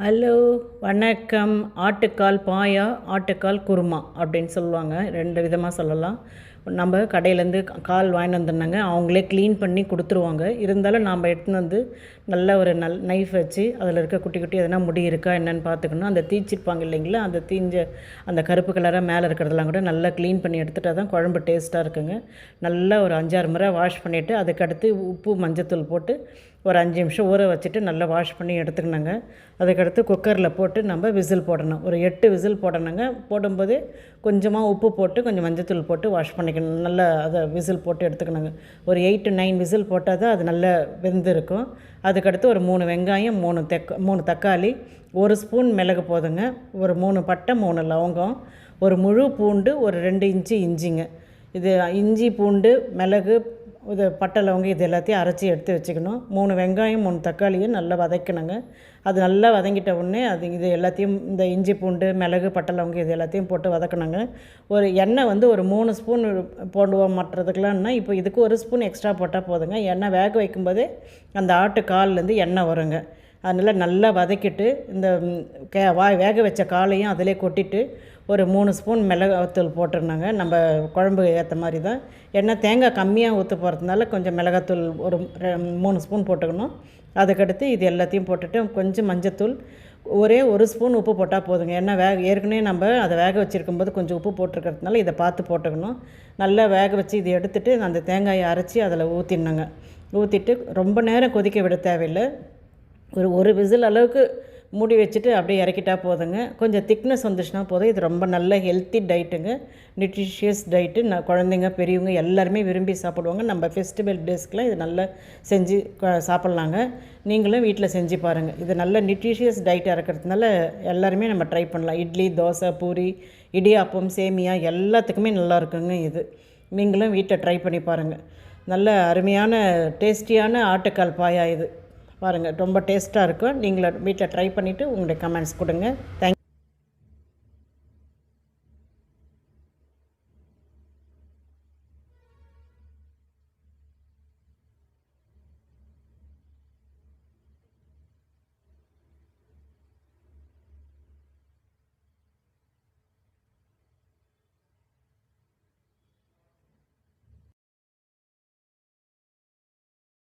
Hello வணக்கம். ஆட்டுக்கால் பாயா ஆட்டுக்கால் குருமா அப்படின்னு சொல்லுவாங்க. ரெண்டு விதமாக சொல்லலாம். நம்ம கடையிலேருந்து கால் வாங்கிட்டு வந்துருந்தாங்க அவங்களே க்ளீன் பண்ணி கொடுத்துருவாங்க. இருந்தாலும் நாம் எடுத்துன்னு வந்து நல்ல ஒரு நல் நைஃப் வச்சு அதில் இருக்க குட்டி குட்டி எதனா முடி இருக்கா என்னென்னு பார்த்துக்கணும். அந்த தீச்சிருப்பாங்க இல்லைங்களா அந்த தீஞ்ச அந்த கருப்பு கலராக மேலே இருக்கிறதெல்லாம் கூட நல்லா க்ளீன் பண்ணி எடுத்துகிட்டா தான் குழம்பு டேஸ்ட்டாக இருக்குங்க. நல்லா ஒரு அஞ்சாறு முறை வாஷ் பண்ணிவிட்டு அதுக்கடுத்து உப்பு மஞ்சத்தூள் போட்டு ஒரு அஞ்சு நிமிஷம் ஊற வச்சுட்டு நல்லா வாஷ் பண்ணி எடுத்துக்கணுங்க. அதுக்கடுத்து குக்கரில் போட்டு நம்ம விசில் போடணும். ஒரு எட்டு விசில் போடணுங்க. போடும்போது கொஞ்சமாக உப்பு போட்டு கொஞ்சம் மஞ்சத்தூள் போட்டு வாஷ் பண்ணிக்கணும். நல்லா அதை விசில் போட்டு எடுத்துக்கணுங்க. ஒரு எயிட் டு நைன் விசில் போட்டால் தான் அது நல்லா வெந்திருக்கும். அதுக்கடுத்து ஒரு மூணு வெங்காயம் மூணு தெக்க மூணு தக்காளி ஒரு ஸ்பூன் மிளகு போதுங்க. ஒரு மூணு பட்டை மூணு லவங்கம் ஒரு முழு பூண்டு ஒரு ரெண்டு இன்ச்சு இஞ்சிங்க. இது இஞ்சி பூண்டு மிளகு இது பட்டை லவங்க இது எல்லாத்தையும் அரைச்சி எடுத்து வச்சுக்கணும். மூணு வெங்காயம் மூணு தக்காளியும் நல்லா வதக்கணுங்க. அது நல்லா வதங்கிட்ட உடனே அது இது எல்லாத்தையும் இந்த இஞ்சி பூண்டு மிளகு பட்டை லவங்க இது எல்லாத்தையும் போட்டு வதக்கணுங்க. ஒரு எண்ணெய் வந்து ஒரு மூணு ஸ்பூன் போடுவோம். மற்றதுக்கெலாம்னா இப்போ இதுக்கு ஒரு ஸ்பூன் எக்ஸ்ட்ரா போட்டால் போதுங்க. எண்ணெய் வேக வைக்கும்போதே அந்த ஆட்டு கால்லேருந்து எண்ணெய் வருங்க. அதனால் நல்லா வதக்கிட்டு இந்த கே வா வேக வச்ச காலையும் அதிலே கொட்டிட்டு ஒரு மூணு ஸ்பூன் மிளகாத்தூள் போட்டிருந்தாங்க. நம்ம குழம்பு ஏற்ற மாதிரி தான். ஏன்னா தேங்காய் கம்மியாக ஊற்ற போகிறதுனால கொஞ்சம் மிளகாத்தூள் ஒரு ரெ- மூணு ஸ்பூன் போட்டுக்கணும். அதுக்கடுத்து இது எல்லாத்தையும் போட்டுட்டு கொஞ்சம் மஞ்சத்தூள் ஒரே ஒரு ஸ்பூன் உப்பு போட்டால் போதுங்க. ஏன்னா வேக ஏற்கனவே நம்ம அதை வேக வச்சுருக்கும்போது கொஞ்சம் உப்பு போட்டிருக்கிறதுனால இதை பார்த்து போட்டுக்கணும். நல்லா வேக வச்சு இதை எடுத்துகிட்டு அந்த தேங்காயை அரைச்சி அதில் ஊற்றினாங்க ஊற்றிட்டு ரொம்ப நேரம் கொதிக்க விட தேவையில்லை. ஒரு ஒரு விசில் அளவுக்கு மூடி வச்சுட்டு அப்படியே இறக்கிட்டா போதுங்க. கொஞ்சம் திக்னஸ் வந்துச்சுன்னா போதும். இது ரொம்ப நல்ல ஹெல்த்தி டயட்டுங்க நியூட்ரிஷியஸ் டயட்டு நான் குழந்தைங்க பெரியவங்க எல்லாருமே விரும்பி சாப்பிடுவாங்க. நம்ம ஃபெஸ்டிவல் டேஸ்க்கெலாம் இது நல்லா செஞ்சு சாப்பிட்லாங்க. நீங்களும் வீட்டில் செஞ்சு பாருங்கள் இது நல்ல நியூட்ரிஷியஸ் டயட்டாக இருக்கிறதுனால எல்லாருமே நம்ம ட்ரை பண்ணலாம். இட்லி தோசை பூரி இடியாப்பம் சேமியா எல்லாத்துக்குமே நல்லா இருக்குங்க இது. நீங்களும் வீட்டை ட்ரை பண்ணி பாருங்கள் நல்ல அருமையான டேஸ்டியான ஆட்டுக்கால் பாயா இது. பாருங்கள் ரொம்ப டேஸ்ட்டாக இருக்கும் நீங்களும் வீட்டில் ட்ரை பண்ணிவிட்டு உங்களுடைய கமெண்ட்ஸ் கொடுங்க. தேங்க்